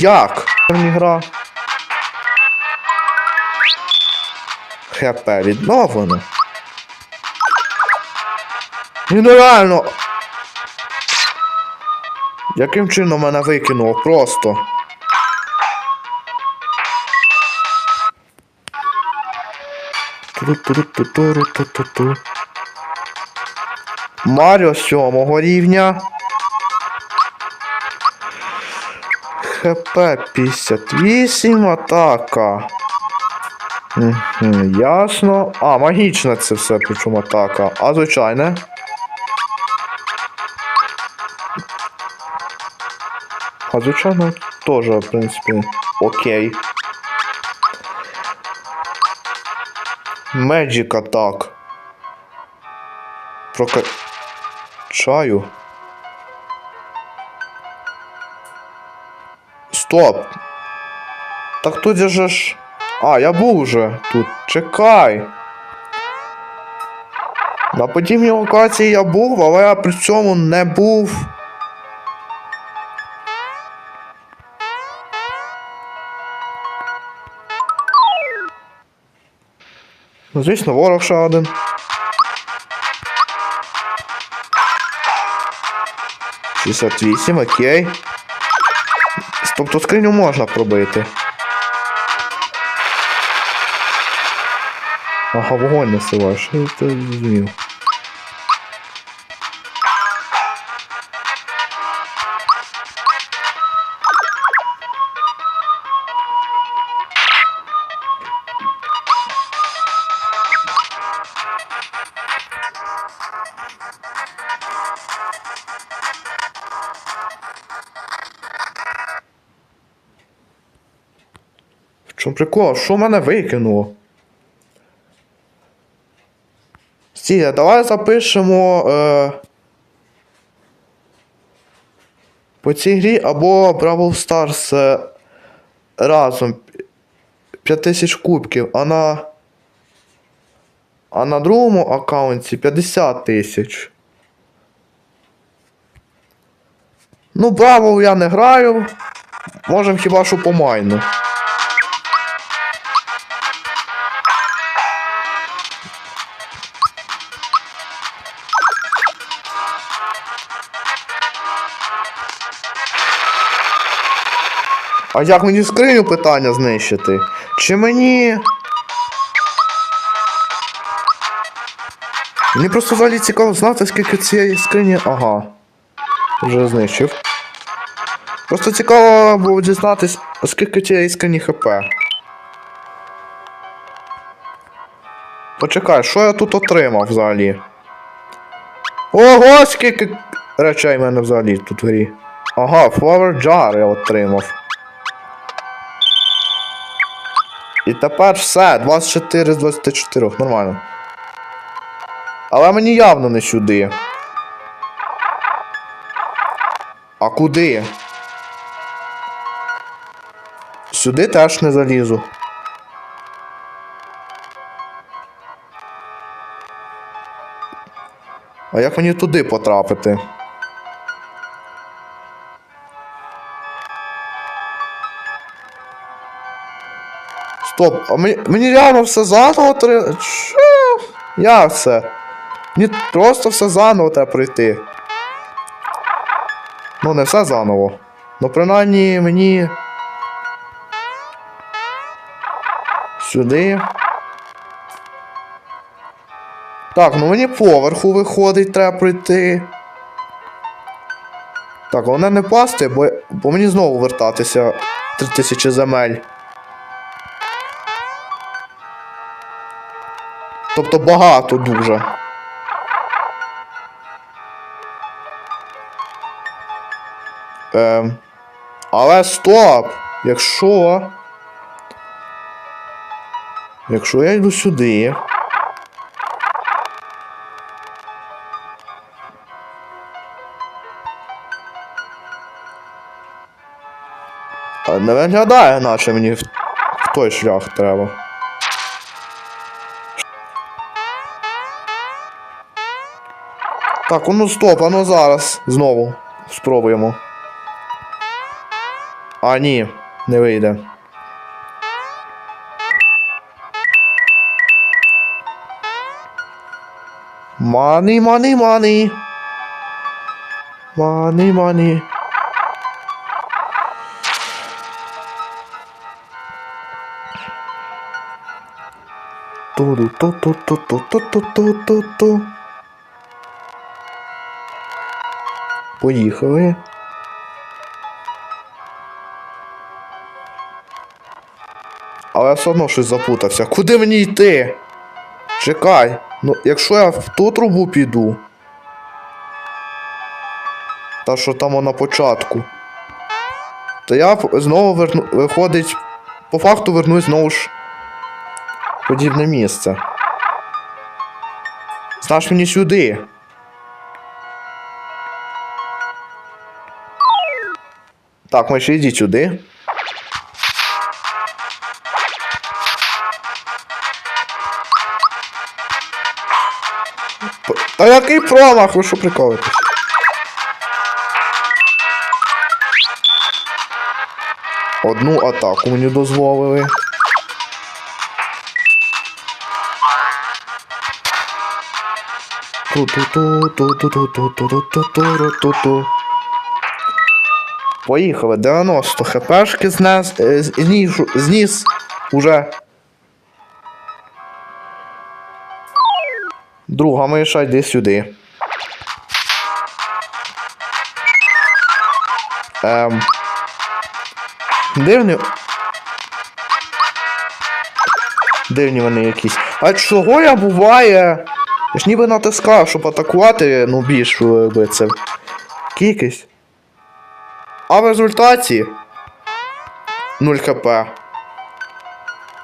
Як? Гра. ХП відновлено. Ну. Яким чином мене викинуло? Просто. Маріо сьомого рівня. ХП 58, атака. Мгм, ясно. А, магічна це все, причому атака. А звичайне. А звичайно, теж, в принципі, окей. Magic Attack. Прокачаю. Стоп. Так тут же ж. А, я був уже тут. Чекай. На подібній локації я був, але я при цьому не був. Ну, звісно, ворог ще один. Шістдесят вісім, окей. Тобто скриню можна пробити. Ага, вогонь насилаєш. Я це зрозумів. Прикол? Що мене викинуло? Стія, давай запишемо е, по цій грі або Бравл Старс е, разом 5000 кубків, а на. А на другому аккаунті 50 тисяч. Ну, Бравл я не граю. Можем хіба що по майну. А як мені скриню питання знищити? Чи мені. Мені просто взагалі цікаво знати, скільки цієї скрині. Ага. Вже знищив. Просто цікаво було дізнатись, скільки цієї скрині ХП. Почекай, що я тут отримав взагалі? Ого, скільки речей в мене взагалі тут в грі. Ага, Flower Jar я отримав. І тепер все, 24 з 24, нормально. Але мені явно не сюди. А куди? Сюди теж не залізу. А як мені туди потрапити? Стоп, а мені, мені реально все заново треба. Що? Як це? Мені просто все заново треба пройти. Ну, не все заново. Ну, принаймні мені. Сюди. Так, ну мені поверху виходить, треба пройти. Так, головне не пасти, бо, бо мені знову вертатися 3000 земель. Тобто багато дуже. Ем, але стоп! Якщо. Якщо я йду сюди. Не виглядає, наче мені в, той шлях треба. Так, ну стоп, а ну зараз знову спробуємо. А, ні, не вийде. Money, money, money. Money, money. Туду, Поїхали. Але я все одно щось запутався. Куди мені йти? Чекай. Ну, якщо я в ту трубу піду. Та що там на початку. То я знову верну... виходить. По факту вернусь знову ж. Подібне місце. Знаєш мені сюди. Так, ми ще йдіть сюди. Та який промах? Ви що прикалуєтесь? Одну атаку мені дозволили. Ту-ту-ту-ту-ту-ту-ту-ту-ту-ту-ту-ту-ту. Поїхали, 90 хпшки знес, е, з- зніс, зніс уже. Друга миша, йди сюди. Ем. Дивні. Дивні вони якісь. А чого я буває? Я ж ніби натискав, щоб атакувати, ну більш би це. Кількість. А в результаті 0 хп.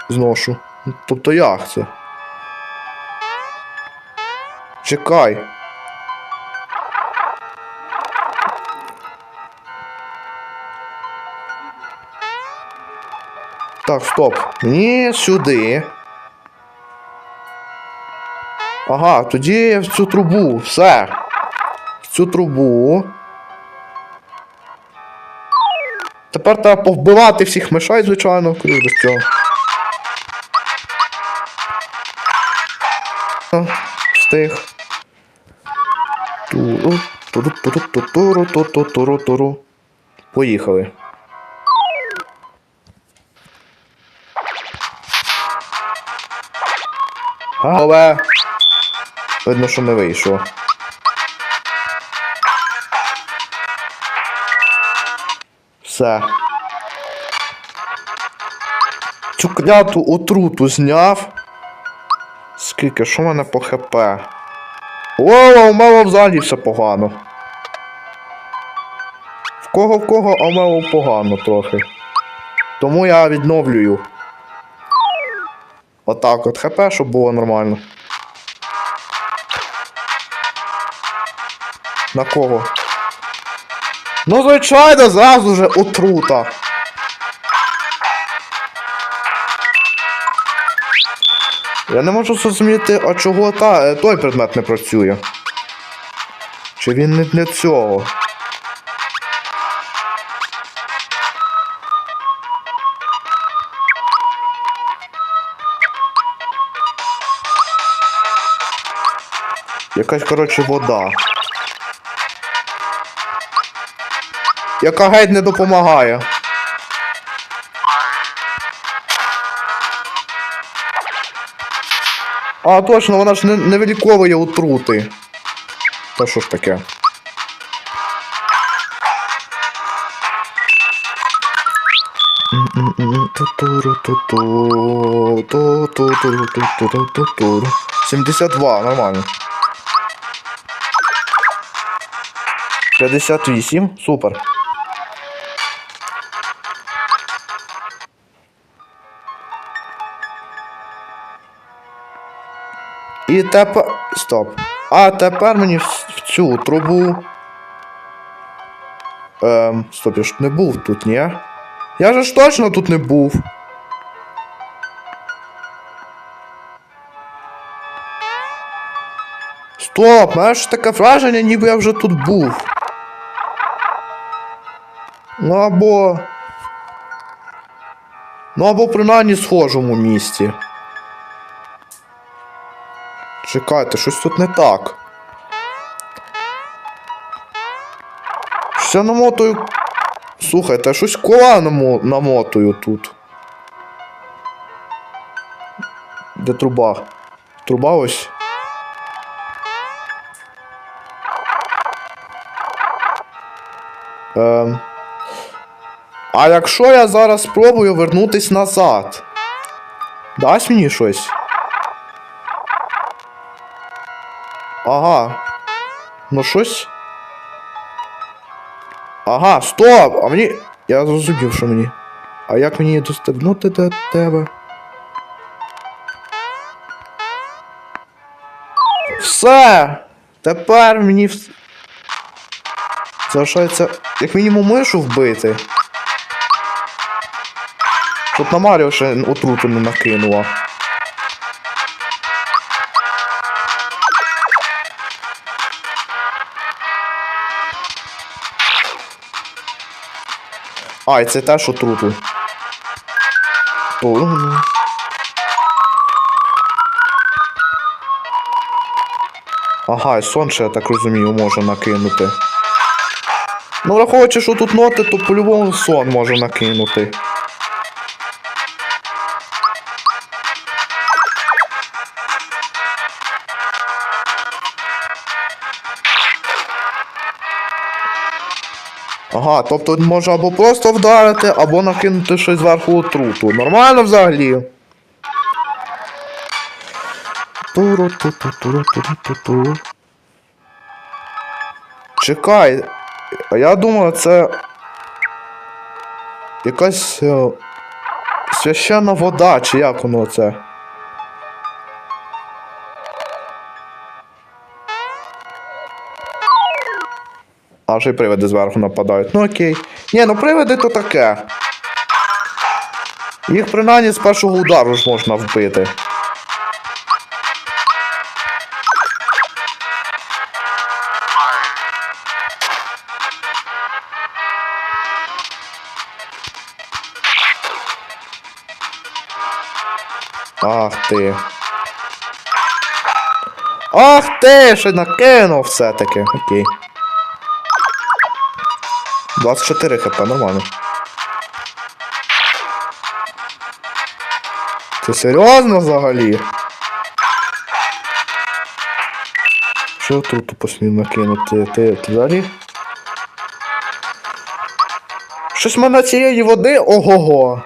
Зношу. Тобто як це? Чекай. Так, стоп. Мені сюди. Ага, тоді в цю трубу. Все. В цю трубу. Тепер треба повбивати всіх мишей, звичайно, куди без цього. Встиг. Поїхали. Але. Видно, що не вийшло. Все. Цю кляту отруту зняв. Скільки, що в мене по ХП? О, у мене взагалі все погано. В кого в кого, а мене погано трохи. Тому я відновлюю. Отак от ХП, щоб було нормально. На кого? Ну, звичайно, зразу же отрута. Я не можу зрозуміти, а чого та, е, той предмет не працює. Чи він не для цього? Якась, коротше, вода. Яка геть не допомагає. А, точно, вона ж не, не виліковує отрути. Та що ж таке? Ту-туру-ту-ту, 72, нормально. 58, супер. І тепер. Стоп. А тепер мені в, цю трубу. Ем, стоп, я ж не був тут, ні? Я же ж точно тут не був. Стоп, мене ж таке враження, ніби я вже тут був. Ну або. Ну або принаймні схожому місті. Чекайте, щось тут не так. Я намотую. Слухайте, я щось кола намо... намотую тут. Де труба? Труба ось. Ем. А якщо я зараз спробую вернутись назад? Дасть мені щось? Ага. Ну щось. Ага, стоп! А мені. Я зрозумів, що мені. А як мені достигнути до тебе? Все! Тепер мені вс- залишається як мінімум мишу вбити. Щоб на Маріо ще отруту не накинула. А, і це те, що трупи. ну. Ага, і сон ще, я так розумію, може накинути. Ну, враховуючи, що тут ноти, то по-любому сон може накинути. Ага, тобто може або просто вдарити, або накинути щось зверху отруту. Нормально взагалі? Чекай, а я думав, це якась е, священна вода, чи як воно це? А вже й привиди зверху нападають. Ну окей. Ні, ну привиди то таке. Їх принаймні з першого удару ж можна вбити. Ах ти. Ах ти! Ще накинув все-таки. Окей. 24 хп, нормально. Це серйозно взагалі? Що тут посмів накинути? Ти, ти взагалі? Щось мене цієї води ого-го.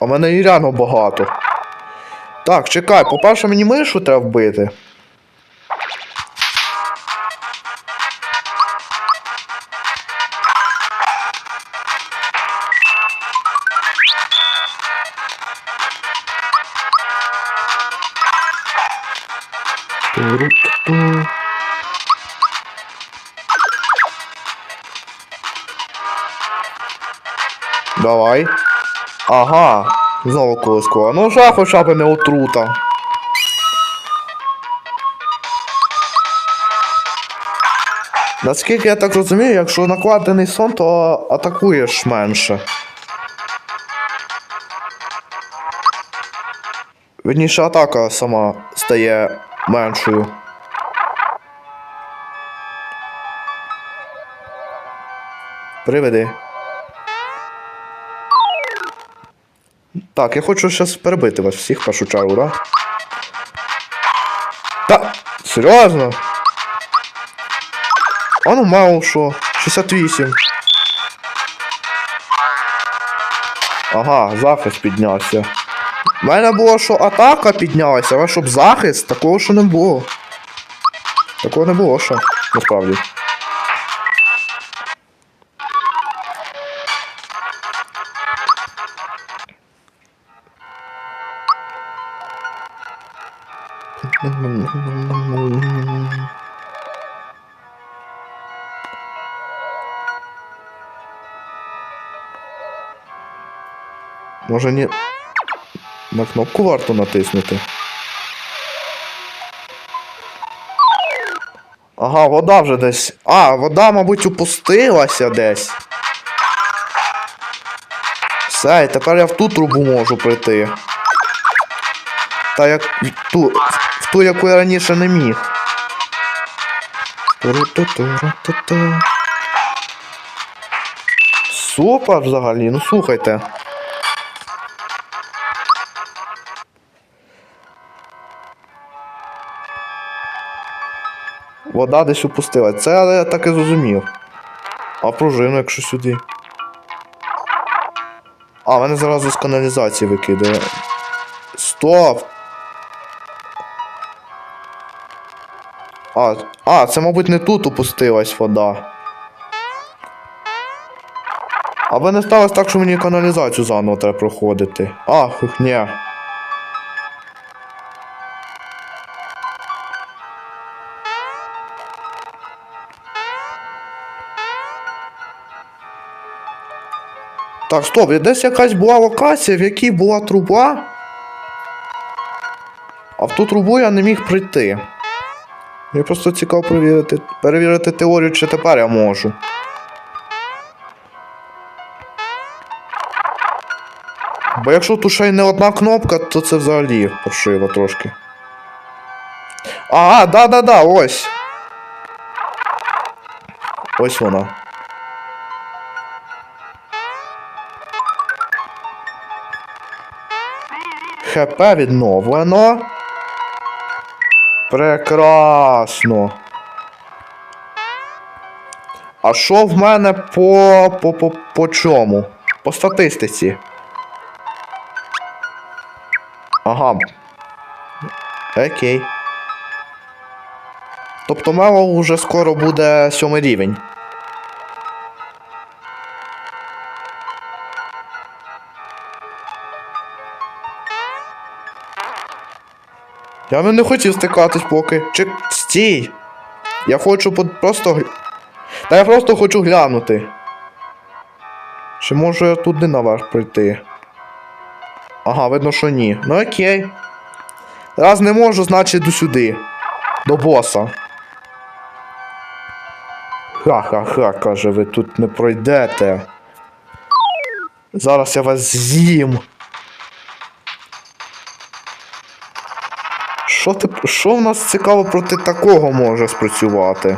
А мене і реально багато. Так, чекай, по-перше, мені мишу треба вбити. Давай. Ага. Знову колискова. Ну вже хоча б не отрута. Наскільки я так розумію, якщо накладений сон, то атакуєш менше. Вірніше атака сама стає меншою. Приведи. Так, я хочу зараз перебити вас всіх першу чергу, да? Та, серйозно? А ну мало що, 68. Ага, захист піднявся. У мене було, що атака піднялася, але щоб захист, такого що не було. Такого не було що, насправді. Може ні. На кнопку варто натиснути. Ага, вода вже десь. А, вода, мабуть, упустилася десь. Все, і тепер я в ту трубу можу прийти. Та як в ту, в ту, яку я раніше не міг. Супер взагалі, ну слухайте. Вода десь опустила. Це я так і зрозумів. А пружину, якщо сюди. А, мене зразу з каналізації викидає. Стоп! А, а, це, мабуть, не тут опустилась вода. Аби не сталося так, що мені каналізацію заново треба проходити. А, ні. Так, стоп, десь якась була локація, в якій була труба. А в ту трубу я не міг прийти. Мені просто цікаво перевірити, перевірити теорію, чи тепер я можу. Бо якщо тут ще й не одна кнопка, то це взагалі паршиво трошки. А, да-да-да, ось. Ось вона. ХП відновлено. Прекрасно. А що в мене по. по, по, по чому? По статистиці. Ага. Окей. Тобто мело вже скоро буде сьомий рівень. Я би не хотів стикатись поки. Чи стій! Я хочу по- просто. Та я просто хочу глянути. Чи можу я туди наверх прийти? Ага, видно, що ні. Ну окей. Раз не можу, значить йду сюди. До боса. Ха-ха-ха, каже, ви тут не пройдете. Зараз я вас з'їм. Що ти. Що в нас цікаво проти такого може спрацювати?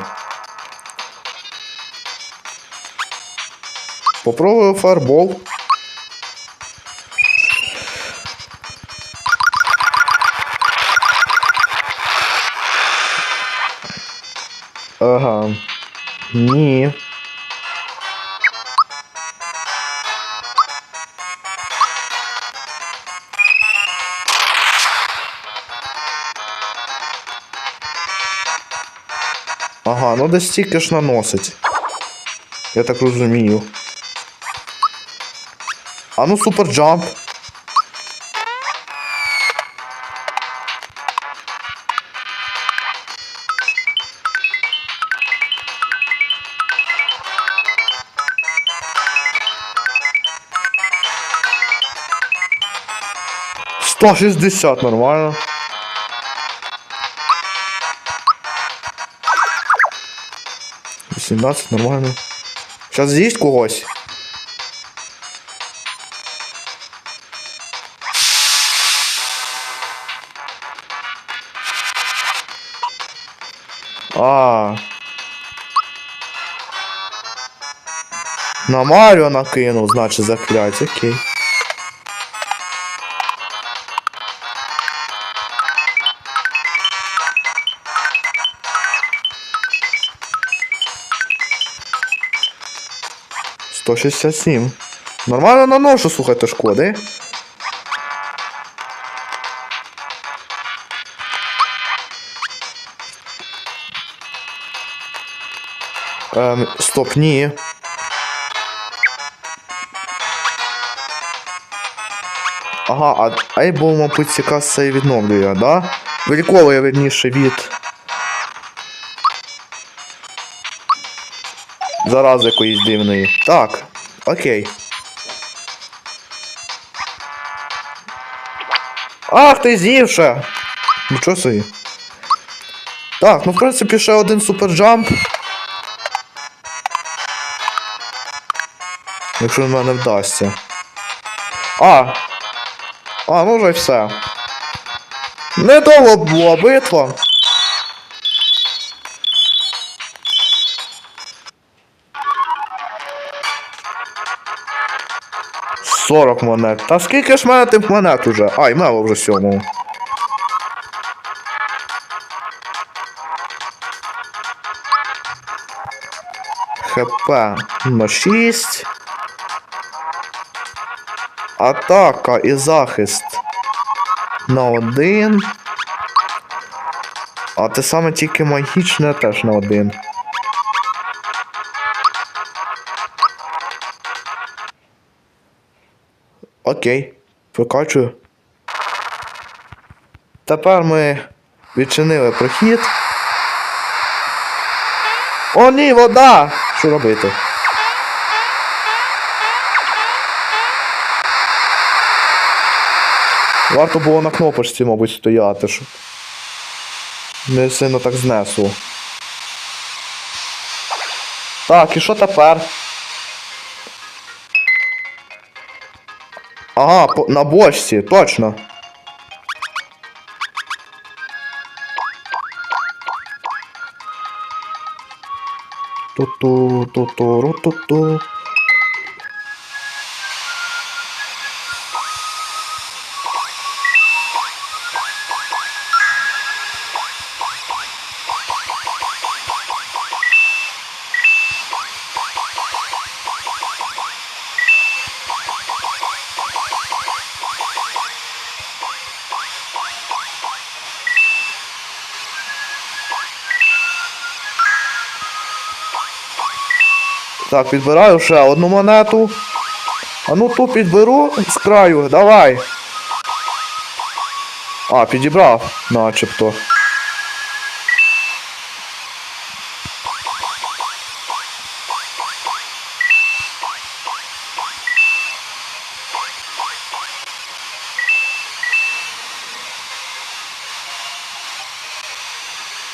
Попробую фаербол. Ага. Ні. Ага, ну десь стільки ж наносить. Я так розумію. А ну супер джамп. Сто шістдесят нормально. Вісімнадцять нормально. Сейчас з'їсть когось. А. На Маріо накинув, значить заклять, окей. Сто шістдесят сім. Нормально наношу, слухайте, шкоди. Ем, стоп, ні. Ага, а Ейбл, мабуть, якраз це і відновлює, да? Виліковує верніше від. Зарази якоїсь дивної. Так, окей. Ах, ти з'ївша! Нічого собі. Так, ну в принципі ще один суперджамп. Якщо в мене вдасться. А. А, ну вже все. Недовго була битва. Сорок монет. Та скільки ж мене тих монет уже? Ай, мело вже сьомому. ХП на 6. Атака і захист на 1. А те саме тільки магічне теж на 1. Окей, прокачую. Тепер ми відчинили прохід. О, ні, вода! Що робити? Варто було на кнопочці, мабуть, стояти, щоб не сильно так знесло. Так, і що тепер? Ага, по, на бочці, точно. Ту-ту, Так, підбираю ще одну монету. А ну ту підберу з краю, давай. А, підібрав, начебто.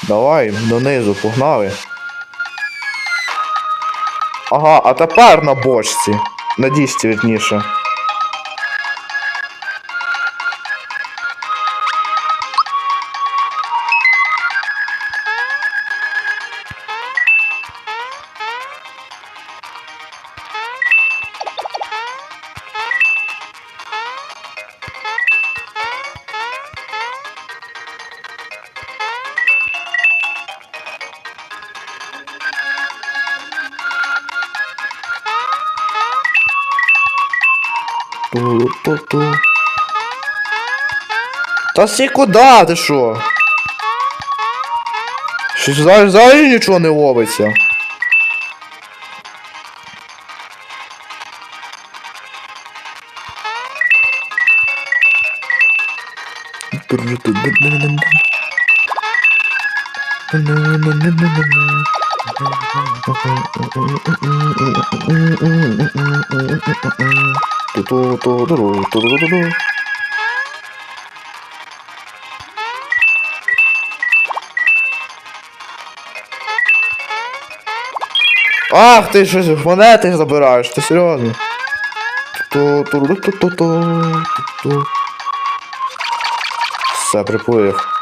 Давай, донизу, погнали. Ага, а тепер на бочці. На дісці, вірніше. Ту-ту-ту. Та сі куди ти що? Щось взагалі, взагалі нічого не ловиться. Ту-ту-ту-ту-ту-ту-ту-ту. Ах, ти щось монети забираєш, ти серйозно? Все, приплив.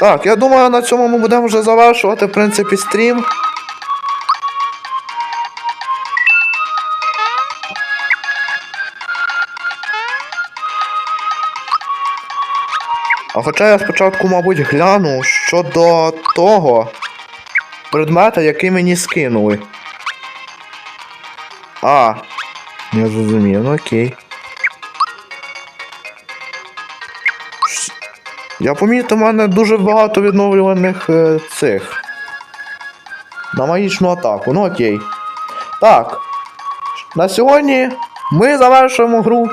Так, я думаю, на цьому ми будемо вже завершувати, в принципі, стрім. А хоча я спочатку, мабуть, гляну щодо того предмета, який мені скинули. А, я зрозумів, ну окей. Я помітив, у мене дуже багато відновлюваних е, цих. На магічну атаку, ну окей. Так. На сьогодні ми завершуємо гру.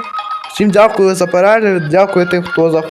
Всім дякую за перегляд, дякую тим, хто заходив.